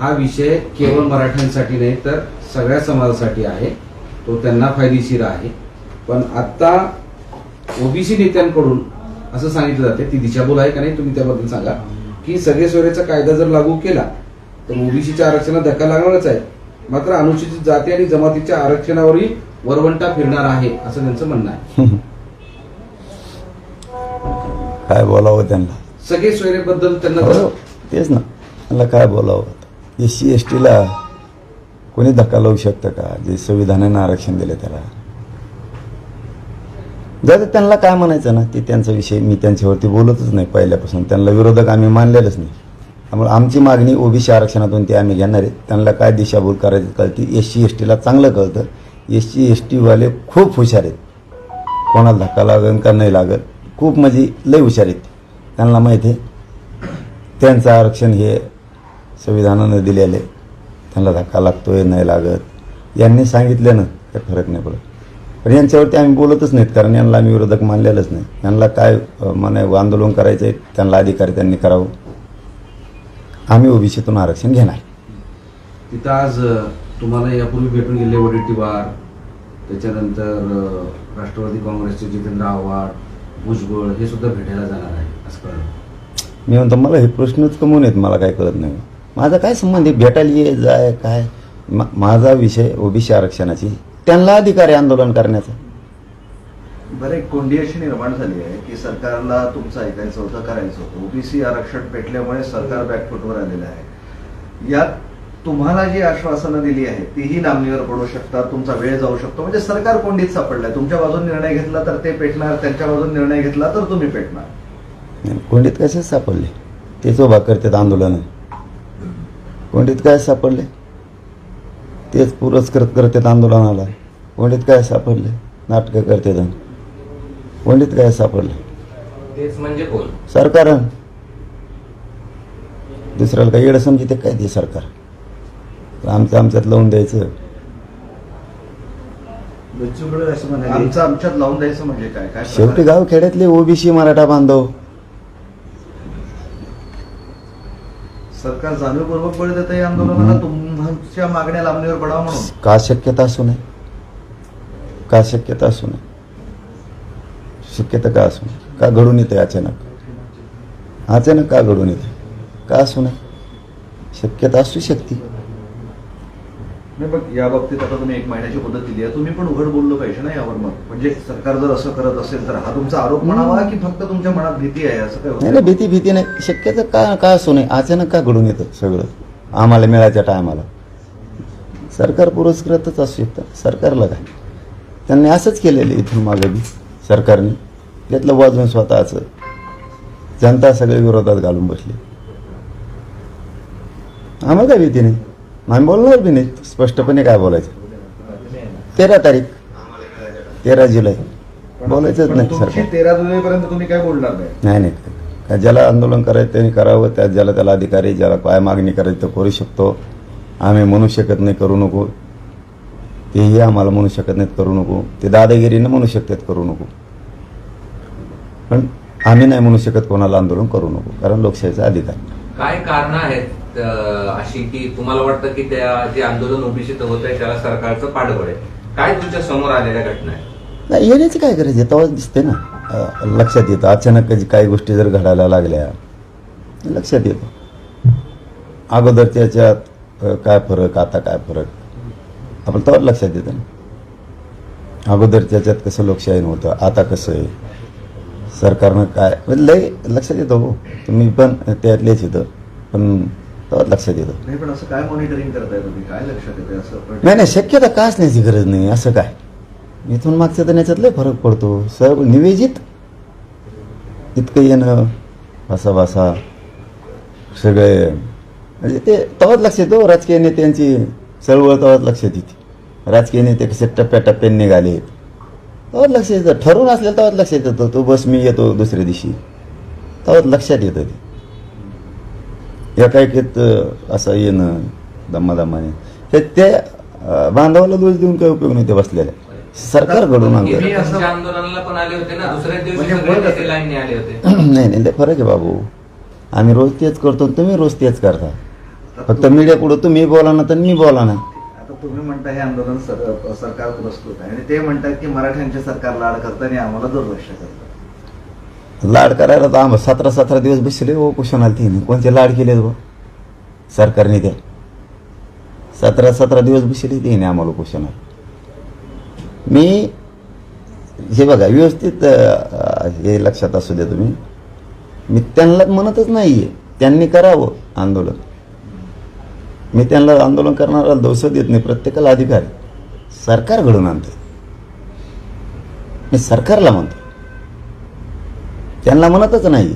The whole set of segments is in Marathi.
हा विषय केवळ मराठ्यांसाठी नाही तर सगळ्या समाजासाठी आहे. तो त्यांना फायदेशीर आहे. पण आता ओबीसी नेत्यांकडून असं सांगितलं जाते ती दिशाभूल आहे का नाही तुम्ही त्याबद्दल सांगा की सगळे सोयरेचा कायदा जर लागू केला तर ओबीसीच्या आरक्षणात धक्का लागणारच आहे. मात्र अनुसूचित जाती आणि जमातीच्या आरक्षणावरही वरवंटा फिरणार आहे असं त्यांचं म्हणणं आहे. काय बोलावं त्यांना? सगळे सोयरेबद्दल त्यांना हो तेच ना. त्यांना काय बोलावं? एस सी एस टीला कोणी धक्का लावू शकतं का? जे संविधानानं आरक्षण दिलं त्याला? जर त्यांना काय म्हणायचं ना? ते त्यांचा विषय मी त्यांच्यावरती बोलतच नाही पहिल्यापासून. त्यांना विरोधक आम्ही मानलेलंच नाही. त्यामुळे आमची मागणी ओबीसी आरक्षणातून ती आम्ही घेणार आहे. त्यांना काय दिशाभूल करायची कळते? एस सी एस टीला चांगलं कळतं. एस सी एस टीवाले खूप हुशार आहेत. कोणाला धक्का लागेल का नाही लागत? खूप म्हणजे लय हुशार आहेत. त्यांना माहिती आहे. त्यांचं आरक्षण हे संविधानानं दिलेले. त्यांना धक्का लागतोय नाही लागत. यांनी सांगितल्यानं काही फरक नाही पडत. पण यांच्यावरती आम्ही बोलतच नाहीत कारण यांना आम्ही विरोधक मानलेलंच नाही. यांना काय म्हणे आंदोलन करायचं आहे त्यांना अधिकारी त्यांनी करावं. आम्ही ओबीसीतून आरक्षण घेणार. तिथं आज तुम्हाला यापूर्वी भेटून गेले वडेट्टीवार त्याच्यानंतर राष्ट्रवादी काँग्रेसचे जितेंद्र आव्हाड भुजबळ हे सुद्धा भेटायला जाणार आहे असं कळलं. मी म्हणतो मला हे प्रश्नच कमवून आहेत मला काय कळत नाही. माझा काय संबंध आहे? भेटायला ये जाय काय? मा- माझा विषय ओबीसी आरक्षणाची. त्यांना अधिकार आहे आंदोलन करण्याचा. बरं एक कोंडी अशी निर्माण झाली आहे की सरकारला तुमचं ऐकायचं होतं करायचं होतं. ओबीसी आरक्षण पेटल्यामुळे सरकार बॅकफुटवर आलेलं आहे. यात तुम्हाला जी आश्वासनं दिली आहेत तीही लांबणीवर पडू शकतात तुमचा वेळ जाऊ शकतो. म्हणजे सरकार कोंडीत सापडलाय. तुमच्या बाजून निर्णय घेतला तर ते पेटणार त्यांच्या बाजून निर्णय घेतला तर तुम्ही पेटणार. कोंडीत कसे सापडले? तेच उभा करतात आंदोलन. कोंडीत काय सापडले? तेच पुरस्कृत करतात आंदोलनाला कोंडीत काय सापडले? नाटकं करतात कोंडीत काय सापडले? म्हणजे कोण? सरकार. दुसऱ्याला काही येडं समजिते काय ते सरकार? तर आमचं आमच्यात लावून द्यायचं. आमचं आमच्यात लावून द्यायचं म्हणजे काय? शेवटी? गाव खेड्यातले ओबीसी मराठा बांधव. सरकार जाणीवपूर्वक बळ देत आहे आंदोलनाला तुमच्या मागण्या लांबणीवर पडावं म्हणून. का शक्यता असू नये का शक्यता असू नये शक्यता का असू नये का घडून येते अचानक? अचानक का घडून येते? का असू नये शक्यता असू शकते. नाही बघ या बाबतीत आता तुम्ही एक महिन्याची मुदत दिली आहे. तुम्ही पण उघड बोललं पाहिजे ना यावर मग. म्हणजे सरकार जर असं करत असेल तर हा तुमचा आरोप म्हणावा की फक्त तुमच्या मनात भीती आहे असं काय नाही होतं नाही भीती भीती नाही. शक्यता का का असू नये? अचानक का घडून येतं सगळं? आम्हाला मिळायच्या टायमाला. सरकार पुरस्कृतच असू शकतं. सरकारला काय? त्यांनी असंच केलेलं आहे इथून मागे बी. सरकारने घेतलं वाजवून स्वतःचं. जनता सगळे विरोधात घालून बसली. आम्हाला काय भीती नाही? आम्ही बोलणार बी नाही स्पष्टपणे काय बोलायचं तेरा तारीख तेरा जुलै बोलायचंच नाही सरकार तेरा जुलैपर्यंत तुम्ही काय बोलणार नाही नाही नाही काय ज्याला आंदोलन करायचं त्यांनी करावं त्या ज्याला त्याला अधिकारी ज्याला काय मागणी करायची तो करू शकतो आम्ही म्हणू शकत नाही करू नको तेही आम्हाला म्हणू शकत नाहीत करू नको ते दादागिरीनं म्हणू शकतात करू नको पण आम्ही नाही म्हणू शकत कोणाला आंदोलन करू नको कारण लोकशाहीचा अधिकार काय कारण आहेत अशी की तुम्हाला वाटतं की त्या जे आंदोलन ओबीसीत होत आहे त्याला सरकारचं पाठबळ आहे. काय तुमच्यासमोर आलेल्या घटना आहेत? नाही येण्याची काय गरज आहे? तेव्हाच दिसते ना. अं, लक्षात येतं. अचानक कधी काही गोष्टी जर घडायला लागल्या लक्षात येतं. अगोदरच्या याच्यात अं, काय फरक आता काय फरक? आपण तेव्हाच लक्षात येतं ना. अगोदरच्या याच्यात कसं लोकशाही नव्हतं आता कसं आहे? सरकारनं काय म्हणजे लय लक्षात येतं हो. तुम्ही पण त्यातलेच येतं पण लक्षात येतं. नाही पण असं काय मॉनिटरिंग करताय तुम्ही? काय लक्षात येते असं? नाही नाही शक्यता का असण्याची गरज नाही असं काय? इथून मागच्या तर याच्यात लय फरक पडतो. सर्व निवेजित इतकं येणं भासा भासा सगळे म्हणजे ते तेव्हाच लक्षात येतो राजकीय नेत्यांची चळवळ तेव्हाच लक्षात येते. राजकीय नेते कसे टप्प्याटप्प्याने निघाले. तेव्हाच लक्षात येतं. ठरवून असलेलं तेव्हाच लक्षात येतं. तो बस मी येतो दुसऱ्या दिवशी. तेव्हाच लक्षात येतं ते. एकाएकीत असं येणं दमादमाने हे ते बांधवाला दोष देऊन काही उपयोग नाही ते बसलेले सरकार घडून आंदोलनाला पण आले होते ना. दुसऱ्या दिवशी म्हणजे आले होते. नाही नाही ते फरक आहे बाबू. आम्ही रोज तेच करतो आणि तुम्ही रोज तेच करता. फक्त मीडिया पुढे तुम्ही बोला ना तर मी बोला ना. आता तुम्ही म्हणता हे आंदोलन सर- सरकार पुरस्कृत आहे. आणि ते म्हणतात की मराठ्यांचे सरकार लाड करतं आणि आम्हाला दुर्लक्ष करतं लाड करायला तर आम्हाला सतरा सतरा दिवस बसले ओ कुशनाला तिने. कोणते लाड केले बा? सरकारने त्या सतरा सतरा दिवस बसले तिने आम्हाला कुशनाला. मी हे बघा व्यवस्थित हे लक्षात असू द्या तुम्ही. मी त्यांना म्हणतच नाही आहे त्यांनी करावं आंदोलन. मी त्यांना आंदोलन करणारा दोष देत नाही. प्रत्येकाला अधिकार सरकार घडून आणते मी सरकारला म्हणतो त्यांना म्हणतच नाही.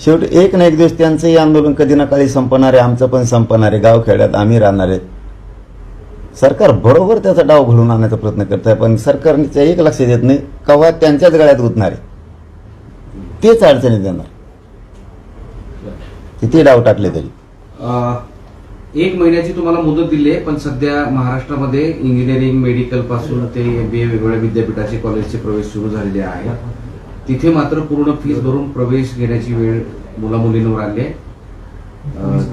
शेवटी एक ना एक दिवस त्यांचंही आंदोलन कधी ना काळी संपणार आहे आमचं पण संपणार आहे गावखेड्यात आम्ही राहणार आहेत सरकार बरोबर त्याचा डाव घडून आणण्याचा प्रयत्न करत आहे पण सरकारने एक लक्ष देत नाही कवा त्यांच्याच गळ्यात गुतणार आहे. तेच अडचणी देणार किती डाव टाकले तरी. एक महिन्याची तुम्हाला मुदत दिली आहे पण सध्या महाराष्ट्रामध्ये इंजिनिअरिंग मेडिकलपासून ते बी ए वेगवेगळ्या विद्यापीठाचे कॉलेजचे प्रवेश सुरू झालेले आहेत. तिथे मात्र पूर्ण फीस भरून प्रवेश घेण्याची वेळ मुला मुलींवर आली आहे.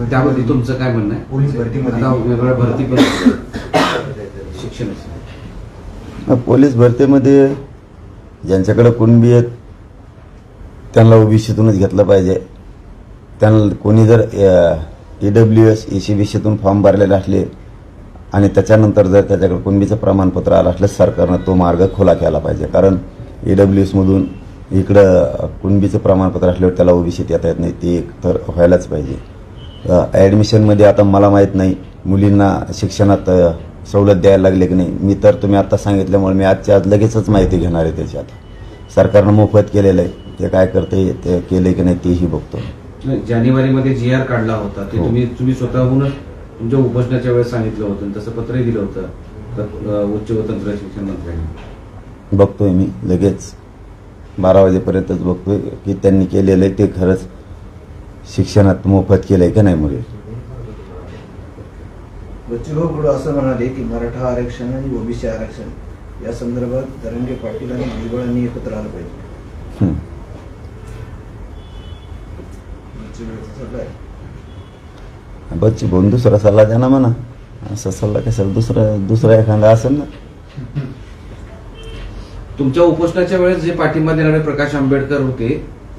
त्याबद्दल तुमचं काय म्हणणं आहे? पोलीस भरतीमध्ये. आता वेगवेगळ्या भरती पण शिक्षण पोलीस भरतीमध्ये ज्यांच्याकडे कुणबी आहेत त्यांना ओबीसीतूनच घेतलं पाहिजे. त्यांना कोणी जर E W S A C B सीतून form भरलेले असले आणि त्याच्यानंतर जर त्याच्याकडे कुणबीचं प्रमाणपत्र आलं असलं सरकारनं तो मार्ग खुला केला पाहिजे. कारण ई डब्ल्यू एसमधून इकडं कुणबीचं प्रमाणपत्र असल्यावर त्याला ओबीसीत येता येत नाही ते एक तर व्हायलाच पाहिजे. ॲडमिशनमध्ये आता मला माहीत नाही मुलींना शिक्षणात सवलत द्यायला लागले की नाही. मी तर तुम्ही आता सांगितल्यामुळे मी आजच्या आज लगेचच माहिती घेणार आहे त्याची आता. सरकारनं मोफत केलेलं आहे ते काय करते ते केले की नाही तेही बघतो. जानेवारीमध्ये जी आर काढला होता ते हो. तुम्ही तुम्ही स्वतःहूनच तुमच्या उपोषणाच्या वेळेस सांगितलं होतं तसं पत्रही दिलं होतं उच्च व तंत्र शिक्षण मंत्र्यांनी. बघतोय मी लगेच. बारा वाजेपर्यंतच बघतोय की त्यांनी केलेलं आहे ते खरंच शिक्षणात मोफत केलं आहे का नाही मुली बच्चूभाऊ असं म्हणाले की मराठा आरक्षण आणि ओबीसी आरक्षण या संदर्भात धरंगे पाटील आणि भुजबळांनी एकत्र आलं पाहिजे. बच्ची भाऊन दुसरा सल्ला द्या ना म्हणा. असा सल्ला कशाला? दुसरा दुसरा एखादा असेल ना. तुमच्या उपोषणाच्या वेळेस जे पाठिंबा देणारे प्रकाश आंबेडकर होते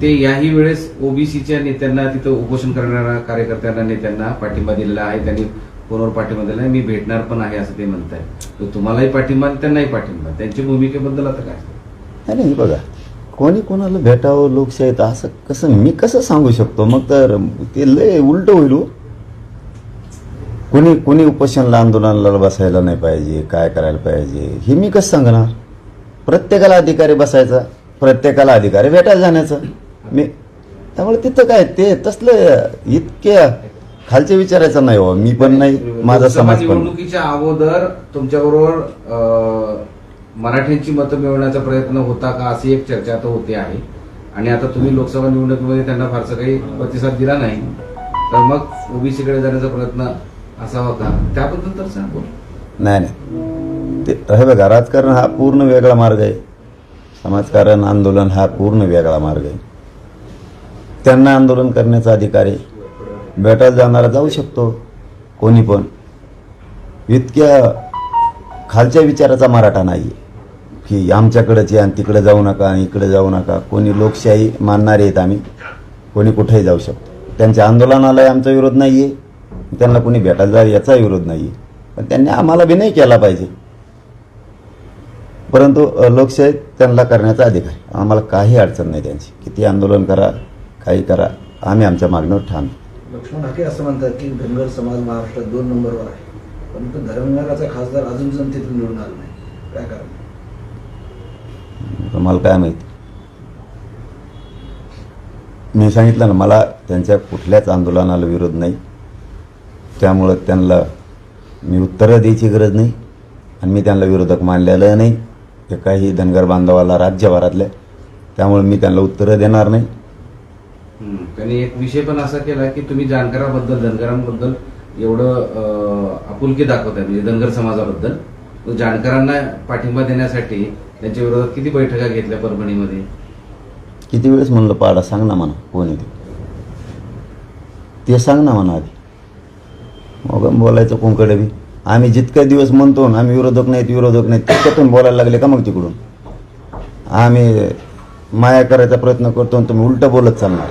ते याही वेळेस ओबीसीच्या नेत्यांना तिथं उपोषण करणाऱ्या कार्यकर्त्यांना नेत्यांना पाठिंबा दिलेला आहे. त्यांनी फोनवर पाठिंबा दिला आहे? मी भेटणार पण आहे असं ते म्हणत आहे तुम्हालाही पाठिंबा त्यांनाही पाठिंबा. त्यांच्या भूमिकेबद्दल आता काय? नाही बघा. कोणी कोणाला भेटावं लोकशाहीत असं कसं मी कसं सांगू शकतो? मग तर ते लय उलट होईल हो. कोणी कोणी उपोषणला आंदोलनाला बसायला नाही पाहिजे काय करायला पाहिजे हे मी कसं सांगणार? प्रत्येकाला अधिकारी बसायचा प्रत्येकाला अधिकारी भेटायला जाण्याचा. मी त्यामुळे तिथं काय ते तसलं इतक्या खालचे विचारायचं नाही हो मी पण नाही माझा समाज पण. निवडणुकीच्या अगोदर तुमच्याबरोबर मराठ्यांची मतं मिळवण्याचा प्रयत्न होता का? अशी एक चर्चा आता होते आहे. आणि आता तुम्ही लोकसभा निवडणुकीमध्ये त्यांना फारसा काही प्रतिसाद दिला नाही. तर मग ओबीसीकडे जाण्याचा प्रयत्न असावा का? त्याबद्दल तर सांगू. नाही नाही. ते हे बघा राजकारण हा पूर्ण वेगळा मार्ग आहे. समाजकारण आंदोलन हा पूर्ण वेगळा मार्ग आहे. त्यांना आंदोलन करण्याचा अधिकार आहे. भेटायला जाणारा जाऊ शकतो कोणी पण. इतक्या खालच्या विचाराचा मराठा नाही. की आमच्याकडेच या आणि तिकडे जाऊ नका आणि इकडे जाऊ नका. कोणी लोकशाही मानणारे आहेत आम्ही. कोणी कुठेही जाऊ शकतो. त्यांच्या आंदोलनालाही आमचा विरोध नाही आहे त्यांना कोणी भेटायला जा याचा विरोध नाही आहे पण त्यांनी आम्हाला बी नाही केला पाहिजे. परंतु अ, लोकशाहीत त्यांना करण्याचा अधिकार आहे. आम्हाला काही अडचण नाही त्यांची. किती आंदोलन करा काही करा आम्ही आमच्या मागणीवर ठाम. लक्ष्मण हाके असं म्हणतात की धनगर समाज महाराष्ट्रात दोन नंबरवर आहे. परंतु खासदार अजून जनतेतून निवडून आला नाही. काय कारण? मला काय माहिती? मी सांगितलं ना मला त्यांच्या कुठल्याच आंदोलनाला विरोध नाही. त्यामुळं त्यांना मी उत्तरं द्यायची गरज नाही आणि मी त्यांना विरोधक मानलेलं नाही. ते काही धनगर बांधवाला राज्यभरातल्या त्यामुळे मी त्यांना उत्तरं देणार नाही. हम्म. त्यांनी एक विषय पण असा केला की तुम्ही जानकराबद्दल धनगरांबद्दल एवढं अं, आपुलकी दाखवताय म्हणजे धनगर समाजाबद्दल. जानकरांना पाठिंबा देण्यासाठी त्यांच्या विरोधात किती बैठका घेतल्या परभणीमध्ये? किती वेळेस म्हणलं पाडा सांग ना म्हणा कोण आहे ते? ते सांग ना म्हणा आधी. मग बोलायचं कोणकडे बी? आम्ही जितके दिवस म्हणतो आम्ही विरोधक नाहीत विरोधक नाहीत तितक्यातून बोलायला लागले का मग तिकडून? आम्ही माया करायचा प्रयत्न करतो आणि तुम्ही उलट बोलत चालणार.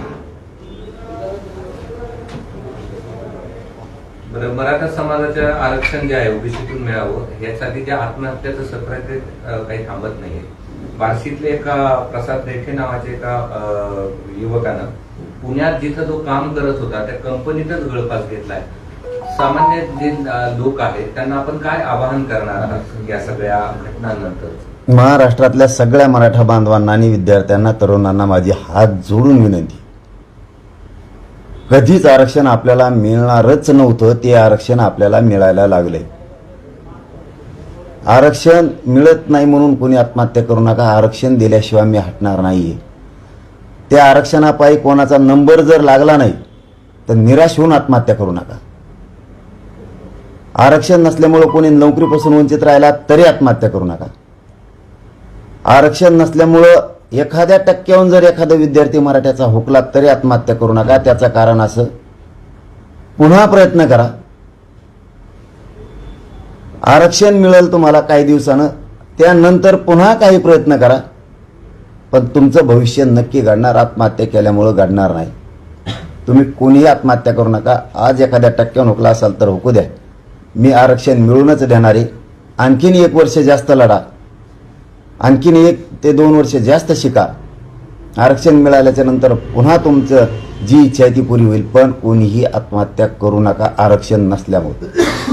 बरं मराठा समाजाचं आरक्षण जे आहे ओबीसीतून मिळावं यासाठी जे आत्महत्याचं सत्र आहे ते काही थांबत नाहीये. बार्शीतले एका प्रसाद रेठे नावाचे एका युवकानं पुण्यात जिथं तो काम करत होता त्या कंपनीतच गळफास घेतलाय. सामान्य जे लोक आहेत त्यांना आपण काय आवाहन करणार आहात या सगळ्या घटनांनंतर? महाराष्ट्रातल्या सगळ्या मराठा बांधवांना आणि विद्यार्थ्यांना तरुणांना माझी हात जोडून विनंती. कधीच आरक्षण आपल्याला मिळणारच नव्हतं ते आरक्षण आपल्याला मिळायला लागले. आरक्षण मिळत नाही म्हणून कोणी आत्महत्या करू नका आरक्षण दिल्याशिवाय मी हटणार नाहीये. त्या आरक्षणापायी कोणाचा नंबर जर लागला नाही तर निराश होऊन आत्महत्या करू नका. आरक्षण नसल्यामुळं कोणी नोकरीपासून वंचित राहिला तरी आत्महत्या करू नका. आरक्षण नसल्यामुळं एखाद्या टक्क्याहून जर एखादा विद्यार्थी मराठ्याचा हुकला तरी आत्महत्या करू नका. त्याचं कारण असं. पुन्हा प्रयत्न करा. आरक्षण मिळेल तुम्हाला काही दिवसानं. त्यानंतर पुन्हा काही प्रयत्न करा. पण तुमचं भविष्य नक्की घडणार. आत्महत्या केल्यामुळं घडणार नाही. तुम्ही कोणीही आत्महत्या करू नका. आज एखाद्या टक्क्याहून हुकला असाल तर हुकू द्या. मी आरक्षण मिळूनच देणार आहे. आणखीन एक वर्ष जास्त लढा. आणखीन एक ते दोन वर्ष जास्त शिका. आरक्षण मिळाल्याच्या नंतर पुन्हा तुमचं जी इच्छा आहे ती पुरी होईल पण कोणीही आत्महत्या करू नका आरक्षण नसल्यामुळे.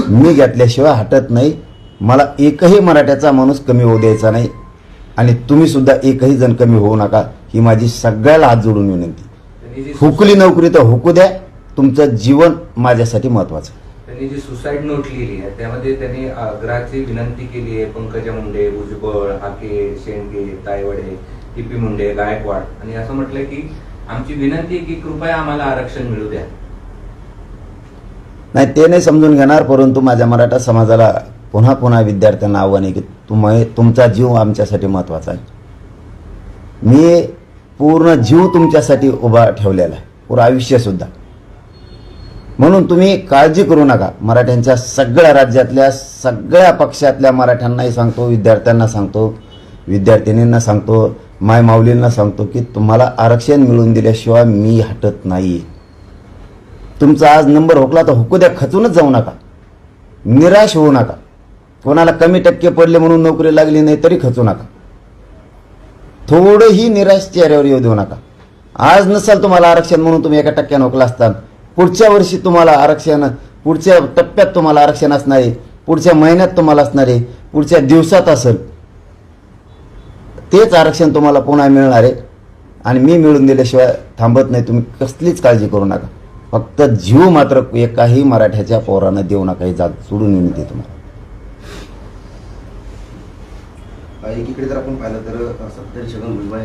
मी घेतल्याशिवाय हटत नाही. मला एकही मराठ्याचा माणूस कमी होऊ द्यायचा नाही. आणि तुम्ही सुद्धा एकही जण कमी होऊ नका ही माझी सगळ्याला हात जोडून विनंती. हुकली नोकरी तर हुकू द्या. तुमचं जीवन माझ्यासाठी महत्वाचं त्यांनी जी सुसाईड नोट लिहिली आहे त्यामध्ये त्यांनी आग्रहाची विनंती केली आहे पंकजा मुंडे भुजबळ हाके शेंडगे तायवडे टीपी मुंडे गायकवाड. आणि असं म्हटलंय की आमची विनंती आहे की कृपया आम्हाला आरक्षण मिळू द्या. नाही ते नाही समजून घेणार परंतु माझ्या मराठा समाजाला पुन्हा पुन्हा विद्यार्थ्यांना आव्हान आहे की तुम तुमचा जीव आमच्यासाठी महत्त्वाचा आहे. मी पूर्ण जीव तुमच्यासाठी उभा ठेवलेला आहे पूर्ण आयुष्यसुद्धा म्हणून तुम्ही काळजी करू नका. मराठ्यांच्या सगळ्या राज्यातल्या सगळ्या पक्षातल्या मराठ्यांनाही सांगतो विद्यार्थ्यांना सांगतो विद्यार्थिनींना सांगतो माय माऊलींना सांगतो की तुम्हाला आरक्षण मिळवून दिल्याशिवाय मी हटत नाही. तुमचा आज नंबर हुकला तर हुकू द्या खचूनच जाऊ नका. निराश होऊ नका. कोणाला कमी टक्के पडले म्हणून नोकरी लागली नाही तरी खचू नका. थोडंही निराश चेहऱ्यावर येऊ देऊ नका. आज नसाल तुम्हाला आरक्षण म्हणून तुम्ही एका टक्क्यानं हुकला असताना पुढच्या वर्षी तुम्हाला आरक्षण पुढच्या टप्प्यात तुम्हाला आरक्षण असणार आहे. पुढच्या महिन्यात तुम्हाला असणार आहे. पुढच्या दिवसात असेल. तेच आरक्षण तुम्हाला पुन्हा मिळणार आहे. आणि मी मिळून दिल्याशिवाय थांबत नाही. तुम्ही कसलीच काळजी करू नका. फक्त जीव मात्र एकाही मराठ्याच्या पोरानं देऊ नका. हे जाग सोडून विनंती आहे तुम्हाला. एकीकडे जर आपण पाहिलं तर सत्तर छगन भुजबळ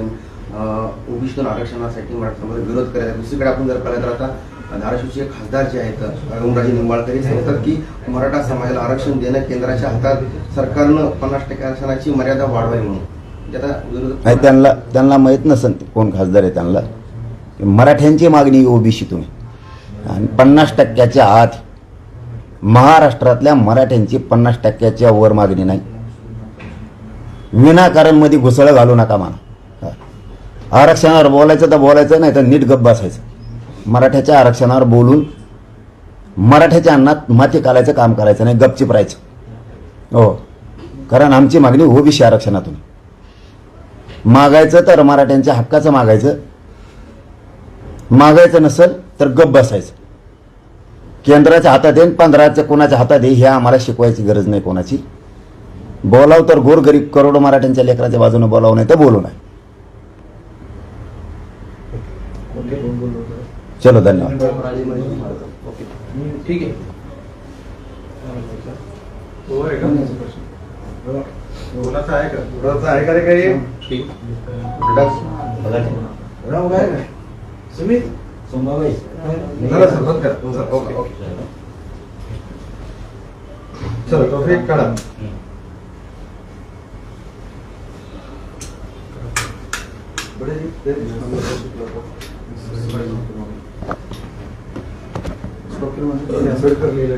ओबीसी आरक्षणासाठी मराठा विरोध करायचा दुसरीकडे आपण जर पाहिलं तर आता धाराशिवचे खासदार जे आहेत ओमराजे निंबाळकर सांगतात की मराठा समाजाला आरक्षण देणं केंद्राच्या हातात सरकारनं पन्नास टक्के आरक्षणाची मर्यादा वाढवावी म्हणून. म्हणजे त्यांना त्यांना माहीत नसेल ते कोण खासदार आहे त्यांना. मराठ्यांची मागणी ओबीसी तुम्ही. आणि पन्नास टक्क्याच्या आत महाराष्ट्रातल्या मराठ्यांची पन्नास टक्क्याच्या वर मागणी नाही. विनाकारणमध्ये घुसळं घालू नका मला आरक्षणावर बोलायचं तर बोलायचं नाही तर नीट गप्प बसायचं. मराठ्याच्या आरक्षणावर बोलून मराठ्याच्या अन्नात माती कालायचं काम करायचं नाही गपचिप राहायचं. हो. कारण आमची मागणी ओबीसी आरक्षणातून. मागायचं तर मराठ्यांच्या हक्काचं मागायचं. मागायचं नसेल तर गप बसायचं. केंद्राच्या हातात येईन पंधराच्या कोणाच्या हातात येईल हे आम्हाला शिकवायची गरज नाही कोणाची. बोलाव तर गोरगरीब करोडो मराठ्यांच्या लेकराच्या बाजूने बोलावं नाही तर बोलू नाही कोणते कोण बोललो होतं? चलो धन्यवाद। ठीक आहे. कोणाचं आहे का? कोणाचं आहे का? रे काही? उभा आहे काय सुमित? सोमाबाई चला सर बंद करा चला, ओके. चलो तो फिर काढा बड़े जी ഡോക്ടർ ഡോക്ടർ ലീല